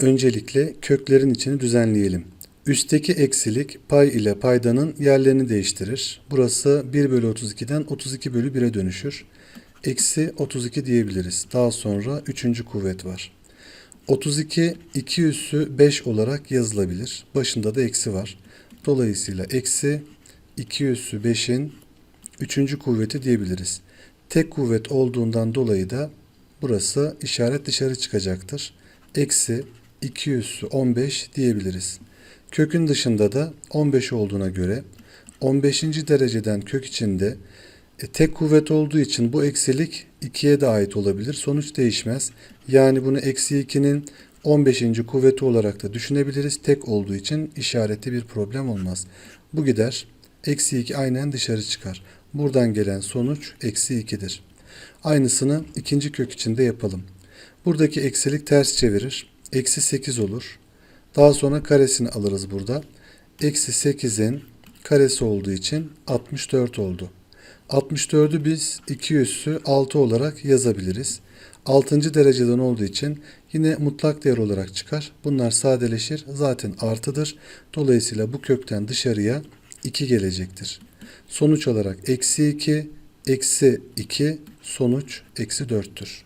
Öncelikle köklerin içini düzenleyelim. Üstteki eksilik pay ile paydanın yerlerini değiştirir. Burası 1 bölü 32'den 32 bölü 1'e dönüşür. Eksi 32 diyebiliriz. Daha sonra üçüncü kuvvet var. 32 2 üssü 5 olarak yazılabilir. Başında da eksi var. Dolayısıyla eksi 2 üssü 5'in üçüncü kuvveti diyebiliriz. Tek kuvvet olduğundan dolayı da burası işaret dışarı çıkacaktır. Eksi 2 üssü 15 diyebiliriz. Kökün dışında da 15 olduğuna göre 15. dereceden kök içinde e, tek kuvvet olduğu için bu eksilik 2'ye de ait olabilir. Sonuç değişmez. Yani bunu eksi 2'nin 15. kuvveti olarak da düşünebiliriz. Tek olduğu için işareti bir problem olmaz. Bu gider. Eksi 2 aynen dışarı çıkar. Buradan gelen sonuç eksi 2'dir. Aynısını ikinci kök içinde yapalım. Buradaki eksilik ters çevirir. Eksi 8 olur. Daha sonra karesini alırız burada. Eksi 8'in karesi olduğu için 64 oldu. 64'ü biz 2 üssü 6 olarak yazabiliriz. 6. dereceden olduğu için yine mutlak değer olarak çıkar. Bunlar sadeleşir. Zaten artıdır. Dolayısıyla bu kökten dışarıya 2 gelecektir. Sonuç olarak eksi 2, eksi 2, sonuç eksi 4'tür.